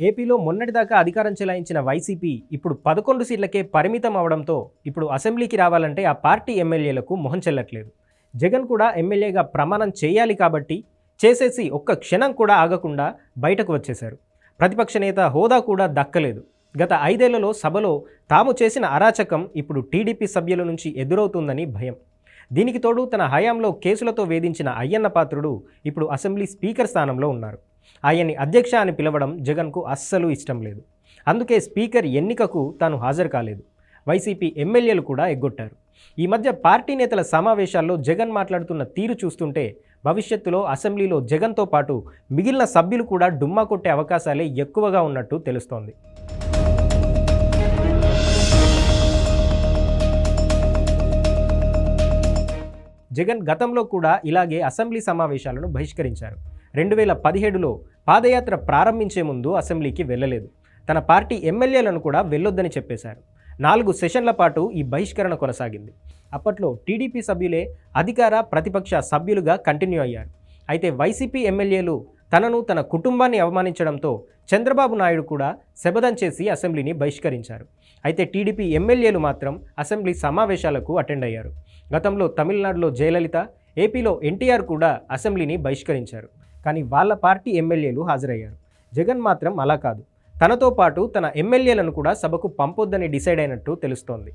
ఏపీలో మొన్నటిదాకా అధికారం చెలాయించిన వైసీపీ ఇప్పుడు పదకొండు సీట్లకే పరిమితం అవడంతో ఇప్పుడు అసెంబ్లీకి రావాలంటే ఆ పార్టీ ఎమ్మెల్యేలకు మొహం చెల్లట్లేదు. జగన్ కూడా ఎమ్మెల్యేగా ప్రమాణం చేయాలి కాబట్టి చేసేసి ఒక్క క్షణం కూడా ఆగకుండా బయటకు వచ్చేశారు. ప్రతిపక్ష నేత హోదా కూడా దక్కలేదు. గత ఐదేళ్ళలో సభలో తాము చేసిన అరాచకం ఇప్పుడు టీడీపీ సభ్యుల నుంచి ఎదురవుతుందని భయం. దీనికి తోడు తన హయాంలో కేసులతో వేధించిన అయ్యన్న పాత్రుడు ఇప్పుడు అసెంబ్లీ స్పీకర్ స్థానంలో ఉన్నారు. ఆయన్ని అధ్యక్ష అని పిలవడం జగన్కు అస్సలు ఇష్టం లేదు. అందుకే స్పీకర్ ఎన్నికకు తాను హాజరు కాలేదు. వైసీపీ ఎమ్మెల్యేలు కూడా ఎగ్గొట్టారు. ఈ మధ్య పార్టీ నేతల సమావేశాల్లో జగన్ మాట్లాడుతున్న తీరు చూస్తుంటే భవిష్యత్తులో అసెంబ్లీలో జగన్తో పాటు మిగిలిన సభ్యులు కూడా డుమ్మా కొట్టే అవకాశాలే ఎక్కువగా ఉన్నట్టు తెలుస్తోంది. జగన్ గతంలో కూడా ఇలాగే అసెంబ్లీ సమావేశాలను బహిష్కరించారు. రెండు వేల పదిహేడులో పాదయాత్ర ప్రారంభించే ముందు అసెంబ్లీకి వెళ్ళలేదు. తన పార్టీ ఎమ్మెల్యేలను కూడా వెళ్ళొద్దని చెప్పేశారు. నాలుగు సెషన్ల పాటు ఈ బహిష్కరణ కొనసాగింది. అప్పట్లో టీడీపీ సభ్యులే అధికార ప్రతిపక్ష సభ్యులుగా కంటిన్యూ అయ్యారు. అయితే వైసీపీ ఎమ్మెల్యేలు తనను తన కుటుంబాన్ని అవమానించడంతో చంద్రబాబు నాయుడు కూడా శబదం చేసి అసెంబ్లీని బహిష్కరించారు. అయితే టీడీపీ ఎమ్మెల్యేలు మాత్రం అసెంబ్లీ సమావేశాలకు అటెండ్ అయ్యారు. గతంలో తమిళనాడులో జయలలిత ఏపీలో ఎన్టీఆర్ కూడా అసెంబ్లీని బహిష్కరించారు. కానీ వాళ్ళ పార్టీ ఎమ్మెల్యేలు హాజరయ్యారు. జగన్ మాత్రం అలా కాదు. తనతో పాటు తన ఎమ్మెల్యేలను కూడా సభకు పంపొద్దని డిసైడ్ అయినట్టు తెలుస్తోంది.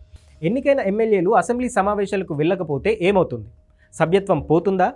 ఎన్నికైన ఎమ్మెల్యేలు అసెంబ్లీ సమావేశాలకు వెళ్ళకపోతే ఏమవుతుంది? సభ్యత్వం పోతుందా?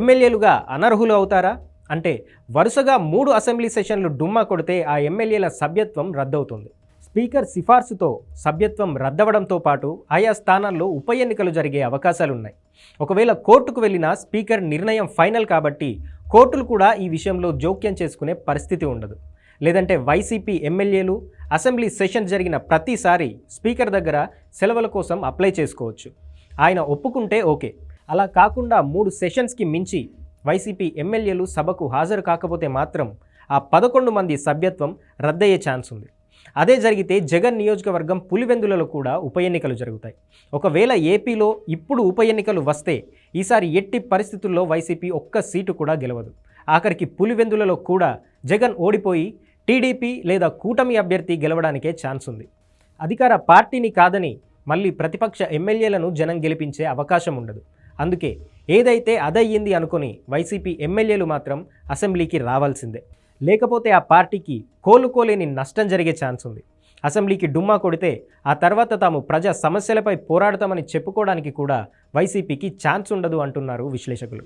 ఎమ్మెల్యేలుగా అనర్హులు అవుతారా? అంటే వరుసగా మూడు అసెంబ్లీ సెషన్లు డుమ్మా కొడితే ఆ ఎమ్మెల్యేల సభ్యత్వం రద్దవుతుంది. స్పీకర్ సిఫార్సుతో సభ్యత్వం రద్దవడంతో పాటు ఆయా స్థానాల్లో ఉప ఎన్నికలు జరిగే అవకాశాలున్నాయి. ఒకవేళ కోర్టుకు వెళ్ళినా స్పీకర్ నిర్ణయం ఫైనల్ కాబట్టి కోర్టులు కూడా ఈ విషయంలో జోక్యం చేసుకునే పరిస్థితి ఉండదు. లేదంటే వైసీపీ ఎమ్మెల్యేలు అసెంబ్లీ సెషన్ జరిగిన ప్రతిసారి స్పీకర్ దగ్గర సెలవుల కోసం అప్లై చేసుకోవచ్చు. ఆయన ఒప్పుకుంటే ఓకే. అలా కాకుండా మూడు సెషన్స్కి మించి వైసీపీ ఎమ్మెల్యేలు సభకు హాజరు కాకపోతే మాత్రం ఆ పదకొండు మంది సభ్యత్వం రద్దయ్యే ఛాన్స్ ఉంది. అదే జరిగితే జగన్ నియోజకవర్గం పులివెందులలో కూడా ఉప ఎన్నికలు జరుగుతాయి. ఒకవేళ ఏపీలో ఇప్పుడు ఉప ఎన్నికలు వస్తే ఈసారి ఎట్టి పరిస్థితుల్లో వైసీపీ ఒక్క సీటు కూడా గెలవదు. ఆఖరికి పులివెందులలో కూడా జగన్ ఓడిపోయి టీడీపీ లేదా కూటమి అభ్యర్థి గెలవడానికే ఛాన్స్ ఉంది. అధికార పార్టీని కాదని మళ్ళీ ప్రతిపక్ష ఎమ్మెల్యేలను జనం గెలిపించే అవకాశం ఉండదు. అందుకే ఏదైతే అదయ్యింది అనుకుని వైసీపీ ఎమ్మెల్యేలు మాత్రం అసెంబ్లీకి రావాల్సిందే. లేకపోతే ఆ పార్టీకి కోలుకోలేని నష్టం జరిగే ఛాన్స్ ఉంది. అసెంబ్లీకి డుమ్మా కొడితే ఆ తర్వాత తాము ప్రజా సమస్యలపై పోరాడతామని చెప్పుకోవడానికి కూడా వైసీపీకి ఛాన్స్ ఉండదు అంటున్నారు విశ్లేషకులు.